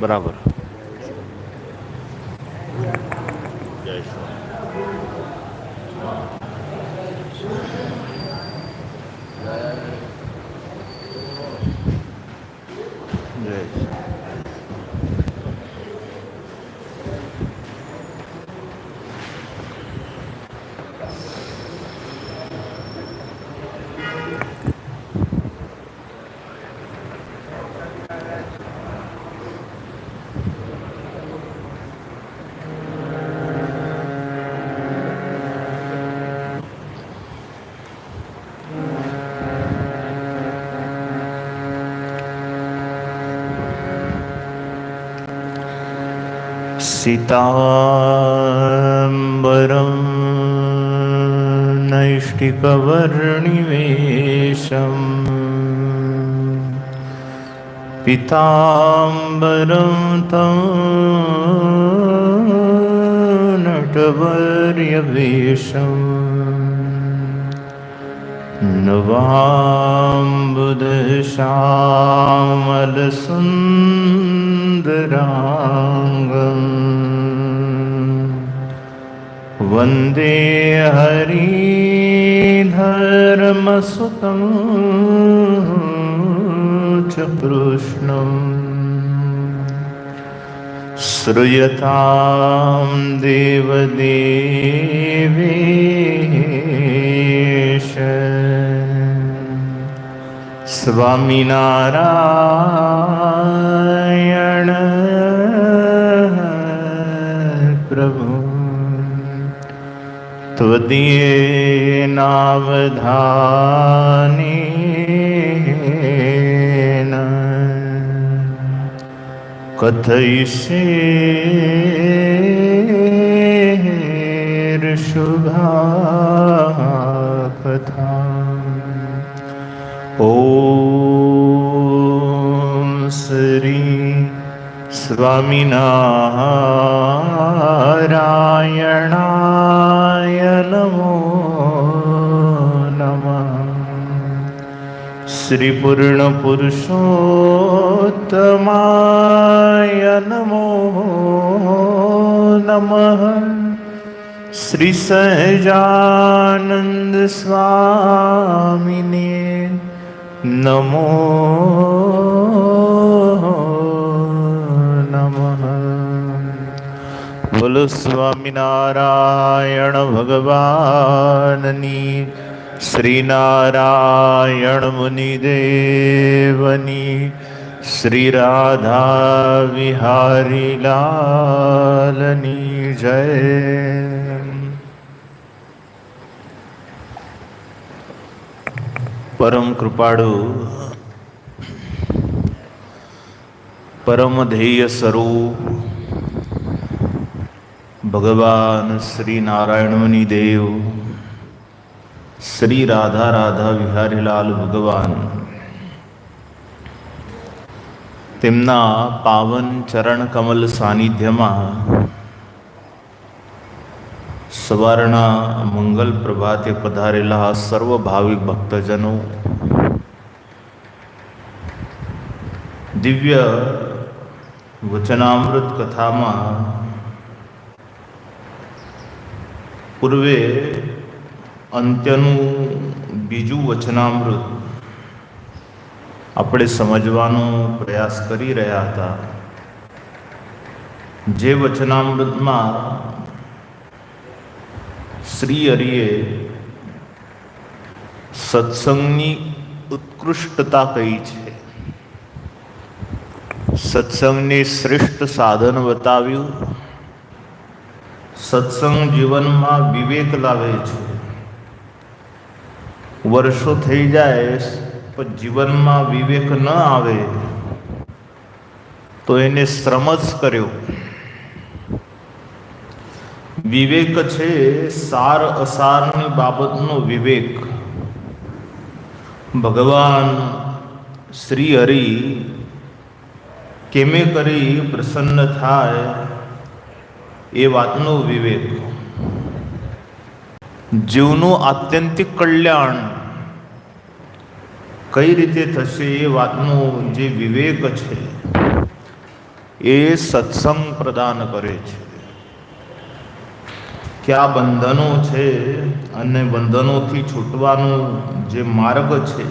બરાબર. જય શ્રી सीताम्बरं नैष्टिकवर्णिवेशम् पीताम्बरं तं नटवर्यवेशम् नवाम्बुदश्यामलसुन्दराङ्गम् वन्दे हरिधर्मसुतं च कृष्णम् श्रूयतां देवदेवेश स्वामिनारायण प्रभु त्वदीयेनावधानेन कथयिष्येर्षुभा कथा ॐ સ્વામિનારાયણાય નમો નમઃ શ્રી પૂર્ણ પુરુષોત્તમાય નમો નમઃ શ્રી સહજાનંદ સ્વામીને નમો બોલો સ્વામિનારાયણ ભગવાનની, શ્રીનારાયણ મુનિદેવની શ્રી રાધા વિહારી લાલની જય. પરમ કૃપાળુ, પરમ ધ્યેય સ્વરૂપ ભગવાન શ્રી નારાયણ મુનિ દેવ. શ્રી રાધા રાધા વિહારીલાલ ભગવાન. તેમના પાવન ચરણ કમલ સાનિધ્યમાં સવારના મંગલ પ્રભાતે પધારેલા સર્વ ભાવિક ભક્તજનો, દિવ્ય વચનામૃત કથામાં પૂર્વે અંત્યનું બીજું વચનામૃત આપણે સમજવાનો પ્રયાસ કરી રહ્યા હતા. જે વચનામૃતમાં શ્રી હરિએ સત્સંગની ઉત્કૃષ્ટતા કહી છે. સત્સંગને શ્રેષ્ઠ સાધન બતાવ્યું. સત્સંગ જીવનમાં વિવેક લાવે છે. વર્ષો થઈ જાય, પણ જીવનમાં વિવેક ન આવે. તો એને શ્રમ જ કર્યો. વિવેક છે સાર અસારની બાબતનો વિવેક. ભગવાન શ્રી હરિ કેમે કરી પ્રસન્ન થાય એ વાતનો વિવેક. જીવનું આત્યંતિક કલ્યાણ કઈ રીતે થશે એ વાતનો જે વિવેક છે, એ સત્સંગ પ્રદાન કરે છે. કયા બંધનો છે અને બંધનોથી છૂટવાનો જે માર્ગ છે,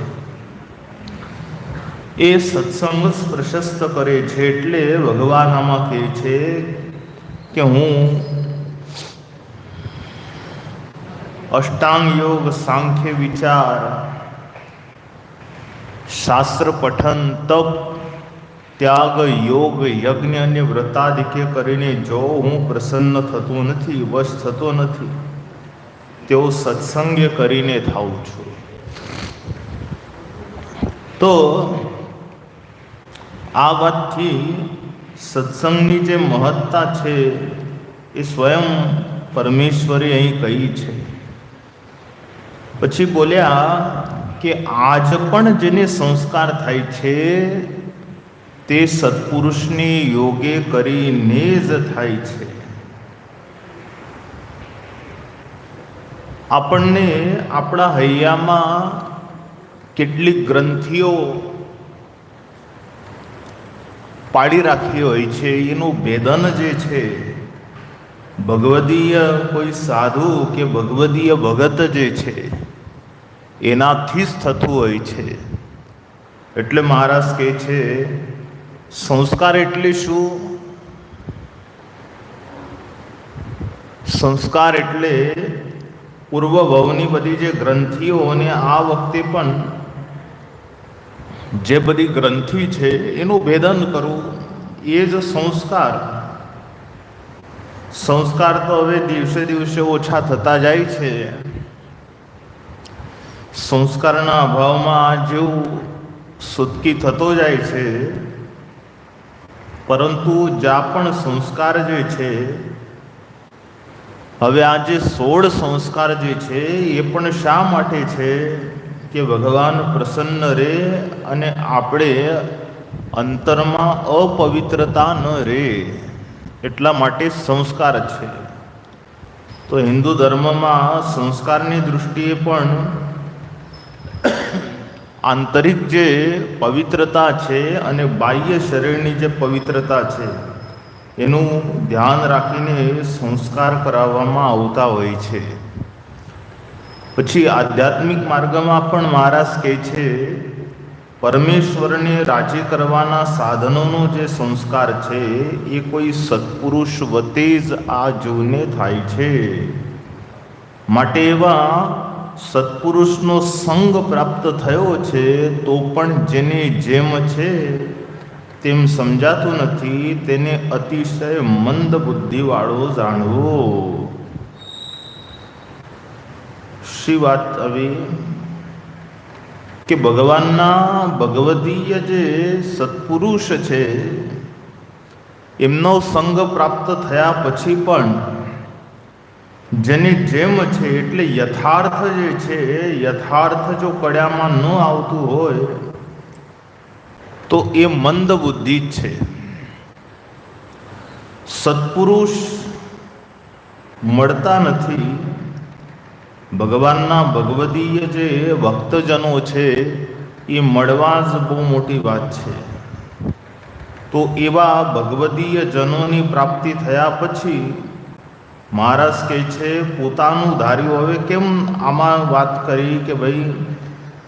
એ સત્સંગ પ્રશસ્ત કરે છે એટલે ભગવાન આમાં કહે છે કે હું અષ્ટાંગ યોગ, સાંખ્ય વિચાર, શાસ્ત્ર પઠન, તપ, ત્યાગ, યોગ, યજ્ઞ અને વ્રતાદિકે કરીને જો હું પ્રસન્ન થતો નથી, વશ થતો નથી, તેઓ સત્સંગે કરીને થાઉં છું. તો આ વાતથી સત્સંગની જે મહત્તા છે એ સ્વયં પરમેશ્વરે અહીં કહી છે. પછી બોલ્યા કે આજ પણ જેને સંસ્કાર થાય છે, તે સત્પુરુષને યોગે કરીને જ થાય છે. આપણને આપણા હૈયામાં કેટલીક ગ્રંથિઓ પાડી રાખી હોય છે, એનું ભેદન જે છે, ભગવદીય કોઈ સાધુ કે ભગવદીય ભગત જે છે, એનાથી જ થતું હોય છે. એટલે મહારાજ કહે છે, સંસ્કાર એટલે શું? સંસ્કાર એટલે પૂર્વ ભવની બધી જે ગ્રંથિઓ અને આ વખતે પણ જે બધી ગ્રંથિ છે એનું ભેદન કરવું એ જ સંસ્કાર. સંસ્કાર તો હવે દિવસે દિવસે ઓછા થતા જાય છે. સંસ્કારના અભાવમાં જેવું સુતકી થતો જાય છે, પરંતુ જ્યાં પણ સંસ્કાર જે છે, હવે આ જે સોળ સંસ્કાર જે છે એ પણ શા માટે છે? કે ભગવાન પ્રસન્ન રહે અને આપણે અંતરમાં અપવિત્રતા ન રહે એટલા માટે સંસ્કાર છે. તો હિન્દુ ધર્મમાં સંસ્કારની દૃષ્ટિએ પણ આંતરિક જે પવિત્રતા છે અને બાહ્ય શરીરની જે પવિત્રતા છે, એનું ધ્યાન રાખીને સંસ્કાર કરાવવામાં આવતા હોય છે. પછી આધ્યાત્મિક માર્ગમાં પણ મહારાજ કહે છે, પરમેશ્વરને રાજી કરવાના સાધનોનો જે સંસ્કાર છે, એ કોઈ સત્પુરુષ વતે જ આ જીવને થાય છે. માટે એવા સત્પુરુષનો સંગ પ્રાપ્ત થયો છે, તો પણ જેને જેમ છે, તેમ સમજાતું નથી, તેને અતિશય મંદ બુદ્ધિવાળો જાણવો. શી વાત આવી કે ભગવાનના ભગવદીય જે સત્પુરુષ છે એમનો સંગ પ્રાપ્ત થયા પછી પણ જેની જેમ છે એટલે યથાર્થ જે છે યથાર્થ જો કડ્યામાં ન આવતું હોય તો એ મંદ બુદ્ધિ છે સત્પુરુષ મળતા નથી ભગવાનના ભગવદીય જે ભક્તજનો છે, એ મળવા જ બહુ મોટી વાત છે. તો એવા ભગવદીય જનોની પ્રાપ્તિ થયા પછી મહારાજ કહે છે, પોતાનું ધાર્યું, હવે કેમ આમાં વાત કરી કે ભાઈ,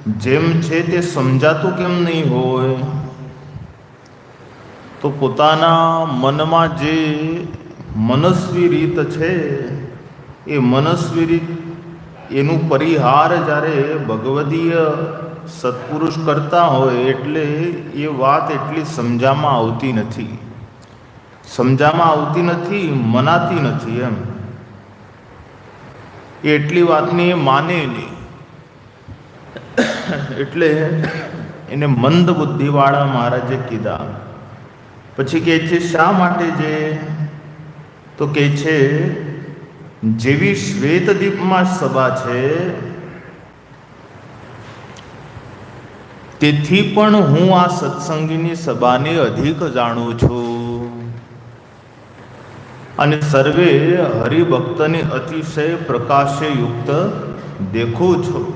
જેમ છે તે સમજાતું કેમ નહીં હોય? તો પોતાના મનમાં જે મનસ્વી રીત છે, એ મનસ્વી રીત એનું પરિહાર જ્યારે ભગવદીય સત્પુરુષ કરતા હોય એટલે એ વાત એટલી સમજામાં આવતી નથી. સમજામાં આવતી નથી, મનાતી નથી એમ. એટલી વાતને એ માને નહીં. એટલે એને મંદ બુદ્ધિવાળા મહારાજે કીધા. પછી કહે છે, શા માટે જે? તો કહે છે જેવી શ્વેતદીપમાં સભા છે, તેથી પણ હું આ સત્સંગીની સભાને અધિક જાણું છું. અને સર્વે હરિભક્તને અતિશય પ્રકાશે યુક્ત દેખું છું.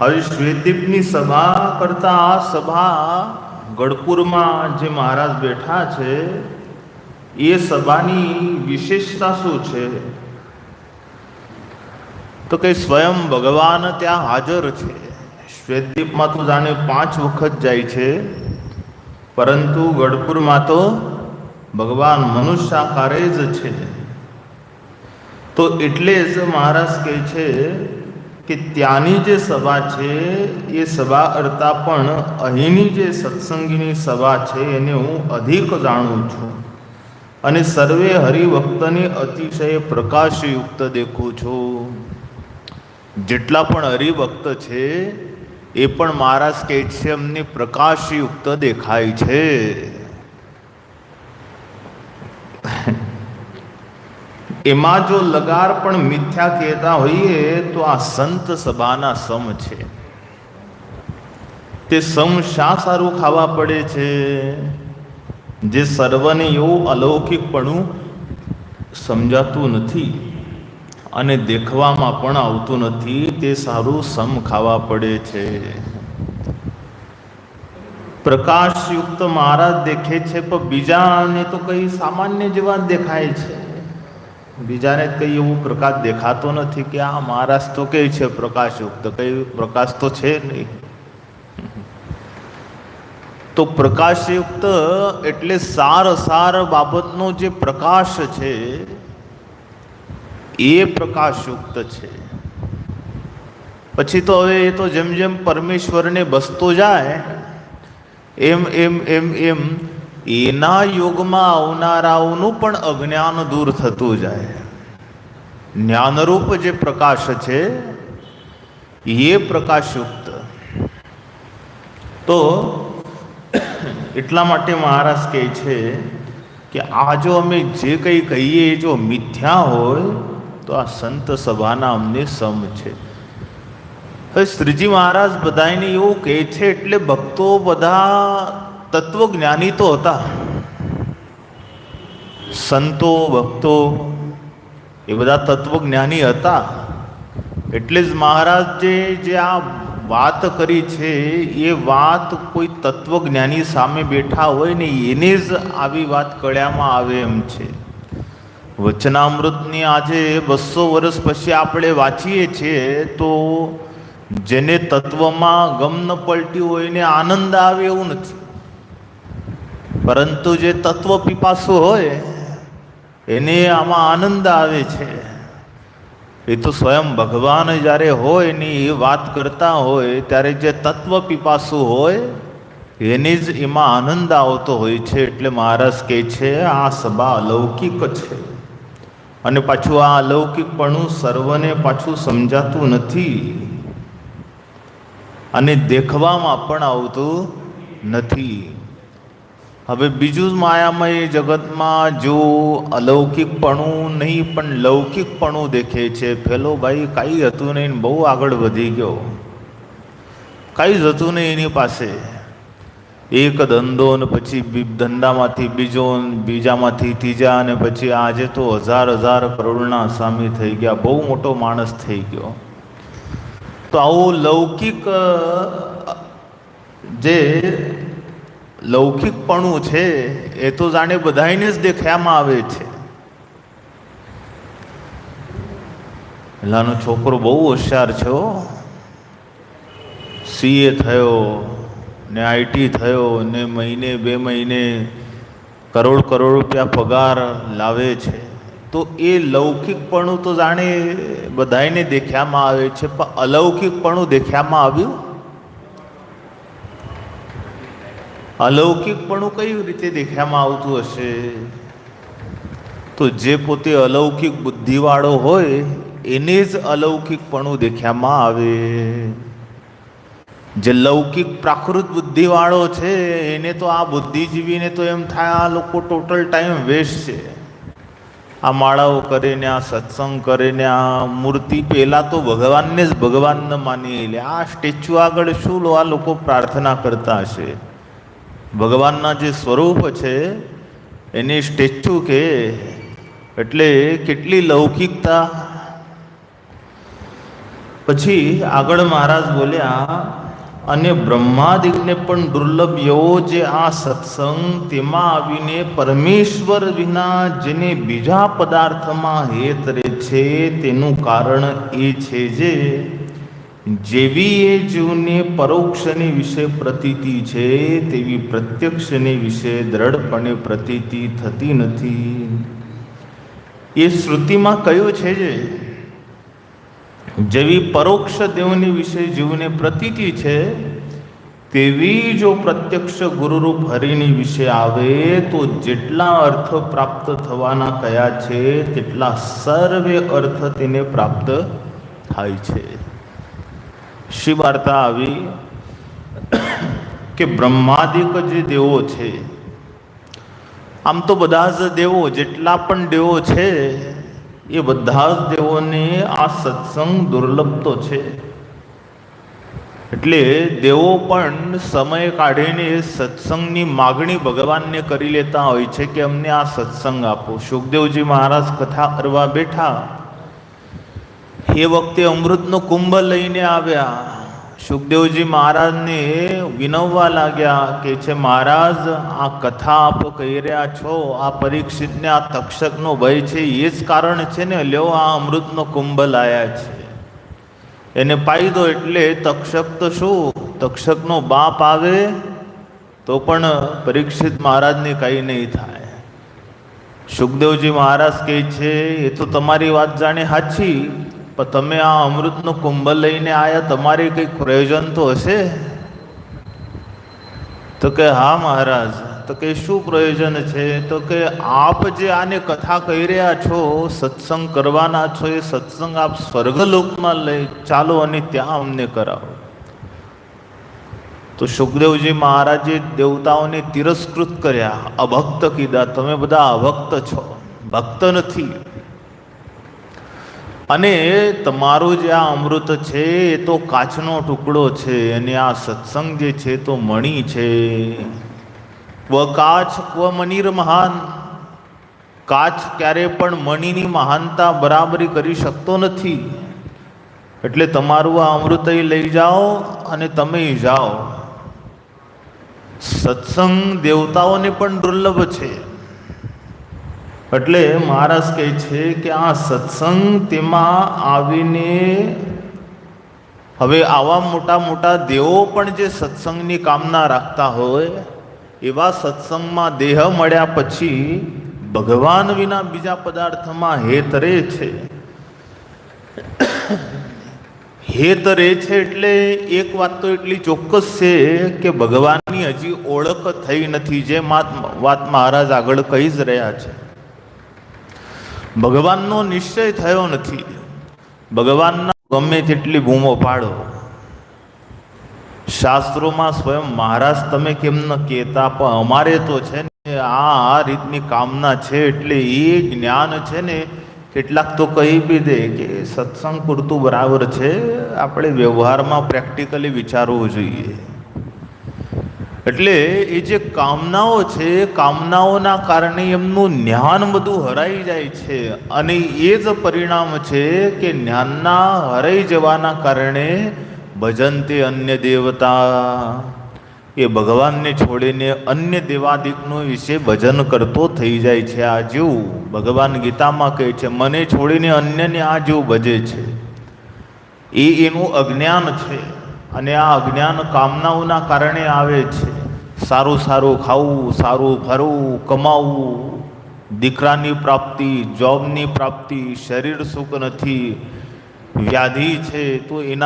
હવે શ્વેતદીપની સભા કરતા આ સભા ગઢપુરમાં જે મહારાજ બેઠા છે એ સભાની વિશેષતા શું છે? તો કે સ્વયં ભગવાન ત્યાં હાજર છે. શ્વેતદીપમાં તો જાણે પાંચ વખત જાય છે. પરંતુ ગઢપુરમાં તો ભગવાન મનુષ્યાકારે જ છે. તો એટલે જ મહારાજ કહે છે કે ત્યાંની જે સભા છે, એ સભા કરતાં પણ અહીંની જે સત્સંગીની સભા છે, એને હું અધિક જાણું છું. અને સર્વે હરિભક્તને અતિશય પ્રકાશયુક્ત દેખું છું. જેટલા પણ હરિભક્ત છે, એ પણ મારા છે પ્રકાશયુક્ત દેખાય છે. એમાં જો લગાર પણ મિથ્યા કહેતા હોઈએ, તો આ સંત સભાના સમ છે. તે સમ શા સારું ખાવા પડે છે? જે સર્વને એવું અલૌકિકપણું સમજાતું નથી અને દેખવામાં પણ આવતું નથી, તે સારું સમ ખાવા પડે છે. પ્રકાશયુક્ત મહારાજ દેખે છે, પણ બીજાને તો કઈ સામાન્ય જેવા દેખાય છે. બીજાને કઈ એવું પ્રકાશ દેખાતો નથી કે આ મહારાજ તો કે છે પ્રકાશયુક્ત, કઈ પ્રકાશ તો છે નહીં. તો પ્રકાશયુક્ત એટલે સાર સાર બાબતનો જે પ્રકાશ છે, એ પ્રકાશયુક્ત છે. પછી તો હવે એ તો જેમ જેમ પરમેશ્વરને બસતો જાય, એમ એમ એમ એમ એના યોગમાં આવનારાઓનું પણ અજ્ઞાન દૂર થતું જાય. જ્ઞાનરૂપ જે પ્રકાશ છે, એ પ્રકાશયુક્ત. તો એટલા માટે મહારાજ કહે છે કે આ જો અમે જે કંઈ કહીએ જો મિથ્યા હોય, તો આ સંત સભાના અમને સમ છે. હવે શ્રીજી મહારાજ બધાને એવું કહે છે, એટલે ભક્તો બધા તત્વજ્ઞાની તો હતા. સંતો, ભક્તો, એ બધા તત્વજ્ઞાની હતા. એટલે જ મહારાજ જે આ વાત કરી છે, એ વાત કોઈ તત્વજ્ઞાની સામે બેઠા હોય ને એને જ આવી વાત કળ્યામાં આવે એમ છે. વચનામૃતની આજે બસો વર્ષ પછી આપણે વાંચીએ છીએ, તો જેને તત્વમાં ગમ ન પલટ્યું હોય એને આનંદ આવે એવું નથી. પરંતુ જે તત્વ પીપાસું હોય, એને આમાં આનંદ આવે છે. એ તો સ્વયં ભગવાન જ્યારે હોય ને એ વાત કરતા હોય, ત્યારે જે તત્વ પીપાસુ હોય, એને જ એમાં આનંદ આવતો હોય છે. એટલે મહારાજ કહે છે, આ સભા અલૌકિક છે. અને પાછું આ અલૌકિકપણું સર્વને પાછું સમજાતું નથી. અને દેખવામાં પણ આવતું નથી. હવે બીજું માયામય જગતમાં જો અલૌકિકપણું નહીં, પણ લૌકિકપણું દેખે છે પેલો ભાઈ, કાંઈ હતું નહીં બહુ આગળ વધી ગયો. કાંઈ જ હતું નહીં એની પાસે. એક ધંધો ને પછી ધંધામાંથી બીજો બીજામાંથી ત્રીજા અને પછી આજે તો હજાર હજાર કરોડના સામી થઈ ગયા, બહુ મોટો માણસ થઈ ગયો. તો આવું લૌકિક જે લૌકિકપણું છે, એ તો જાણે બધાને જ દેખ્યામાં આવે છે. પેલાનો છોકરો બહુ હોશિયાર છે સીએ થયો, ને આઈટી થયો, ને મહિને, બે મહિને કરોડ કરોડ રૂપિયા પગાર લાવે છે. તો એ લૌકિકપણું તો જાણે બધાને દેખ્યામાં આવે છે, પણ અલૌકિકપણું દેખ્યામાં આવ્યું? અલૌકિકપણું કઈ રીતે દેખાવામાં આવતું હશે? તો જે પોતે અલૌકિક બુદ્ધિવાળો હોય, એને જ અલૌકિકપણું દેખાવામાં આવે. જે લૌકિક પ્રાકૃત બુદ્ધિવાળો છે, એને તો આ બુદ્ધિજીવીને તો એમ થાય આ લોકો ટોટલ ટાઈમ વેસ્ટ છે. આ માળાઓ કરીને આ સત્સંગ કરીને આ મૂર્તિ પહેલાં તો ભગવાનને જ ભગવાનને માની લે. આ સ્ટેચ્યુ આગળ શું લો, આ લોકો પ્રાર્થના કરતા હશે. ભગવાનના જે સ્વરૂપ છે, એને સ્ટેચ્યુ કે એટલે કેટલી લૌકિકતા. પછી આગળ મહારાજ બોલ્યા, અને બ્રહ્માદિકને પણ દુર્લભ એવો જે આ સત્સંગ તેમાં આવીને પરમેશ્વર વિના જેને બીજા પદાર્થમાં હેત રહે છે, તેનું કારણ એ છે જે જેવી એ જીવને પરોક્ષની વિશે પ્રતીતિ છે, તેવી પ્રત્યક્ષની વિશે દ્રઢપણે પ્રતીતિ થતી નથી. એ શ્રુતિમાં કયું છે જે, જેવી પરોક્ષ દેવની વિશે જીવને પ્રતીતિ છે, તેવી જો પ્રત્યક્ષ ગુરુરૂપ હરિની વિશે આવે, તો જેટલા અર્થ પ્રાપ્ત થવાના કયા છે, તેટલા સર્વે અર્થ તેને પ્રાપ્ત થાય છે. શી વાર્તા આવી કે બ્રહ્માદિક જે દેવો છે, આમ તો બધા જ દેવો જેટલા પણ દેવો છે, એ બધા જ દેવોને આ સત્સંગ દુર્લભ તો છે. એટલે દેવો પણ સમય કાઢીને સત્સંગની માગણી ભગવાનને કરી લેતા હોય છે કે અમને આ સત્સંગ આપો. સુખદેવજી મહારાજ કથા કરવા બેઠા એ વખતે અમૃતનો કુંભ લઈને આવ્યા. સુખદેવજી મહારાજને વિનવવા લાગ્યા કે છે, મહારાજ, આ કથા આપ કહી રહ્યા છો. આ પરીક્ષિતને આ તક્ષકનો ભય છે. એ જ કારણ છે ને, લ્યો, આ અમૃતનો કુંભ લાયા છે. એને પાઈ દો એટલે તક્ષક તો શું? તક્ષકનો બાપ આવે તો પણ પરીક્ષિત મહારાજને કંઈ નહીં થાય. સુખદેવજી મહારાજ કહે છે, એ તો તમારી વાત જાણે સાચી. પણ તમે આ અમૃતનો કુંભ લઈને આયા, તમારે કંઈક પ્રયોજન તો હશે? તો કે, હા, મહારાજ, તો કે શું પ્રયોજન છે? તો કે, આપ જે આને કથા કહી રહ્યા છો, સત્સંગ કરવાના છો, એ સત્સંગ આપ સ્વર્ગલોકમાં લઈ ચાલો અને ત્યાં અમને કરાવો. તો સુખદેવજી મહારાજે દેવતાઓને તિરસ્કૃત કર્યા અભક્ત કીધા, તમે બધા અભક્ત છો. ભક્ત નથી. અને તમારું જે આ અમૃત છે એ તો કાચનો ટુકડો છે અને આ સત્સંગ જે છે તો મણી છે. ક્વ કાચ ક્વ મનીર મહાન. કાચ ક્યારે પણ મણીની મહાનતા બરાબરી કરી શકતો નથી. એટલે તમારું આ અમૃત લઈ જાઓ અને તમે જાઓ. સત્સંગ દેવતાઓને પણ દુર્લભ છે. એટલે મહારાજ કહે છે કે આ સત્સંગ તેમાં આવીને હવે આવા મોટા મોટા દેવો પણ જે સત્સંગની કામના રાખતા હોય, એવા સત્સંગમાં દેહ મળ્યા પછી ભગવાન વિના બીજા પદાર્થમાં હેત રહે છે. હેત રહે છે એટલે એક વાત તો એટલી ચોક્કસ છે કે ભગવાનની હજી ઓળખ થઈ નથી, જે વાત મહારાજ આગળ કહી જ રહ્યા છે. ભગવાનનો નિશ્ચય થયો નથી. ભગવાનના ગમે તેટલી બૂમો પાડો. શાસ્ત્રોમાં સ્વયં મહારાજ તમે કેમ ન કહેતા? પણ અમારે તો છે ને આ આ રીતની કામના છે એટલે એ જ્ઞાન છે ને કેટલાક તો કહી બી દે કે સત્સંગ પૂરતું બરાબર છે. આપણે વ્યવહારમાં પ્રેક્ટિકલી વિચારવું જોઈએ. એટલે એ જે કામનાઓ છે, કામનાઓના કારણે એમનું જ્ઞાન બધું હરાઈ જાય છે. અને એ જ પરિણામ છે કે જ્ઞાનના હરાઈ જવાના કારણે ભજન અન્ય દેવતા. એ ભગવાનને છોડીને અન્ય દેવાદિકનો વિશે ભજન કરતો થઈ જાય છે આ જીવ. ભગવાન ગીતામાં કહે છે, મને છોડીને અન્યને આ જીવ ભજે છે. એ એનું અજ્ઞાન છે. અને આ અજ્ઞાન કામનાઓના કારણે આવે છે. સારું સારું ખાવું, સારું ફરવું કમાવવું દીકરાની પ્રાપ્તિ, જોબની પ્રાપ્તિ, શરીર સુખ નથી. વ્યાધિ છે તો એના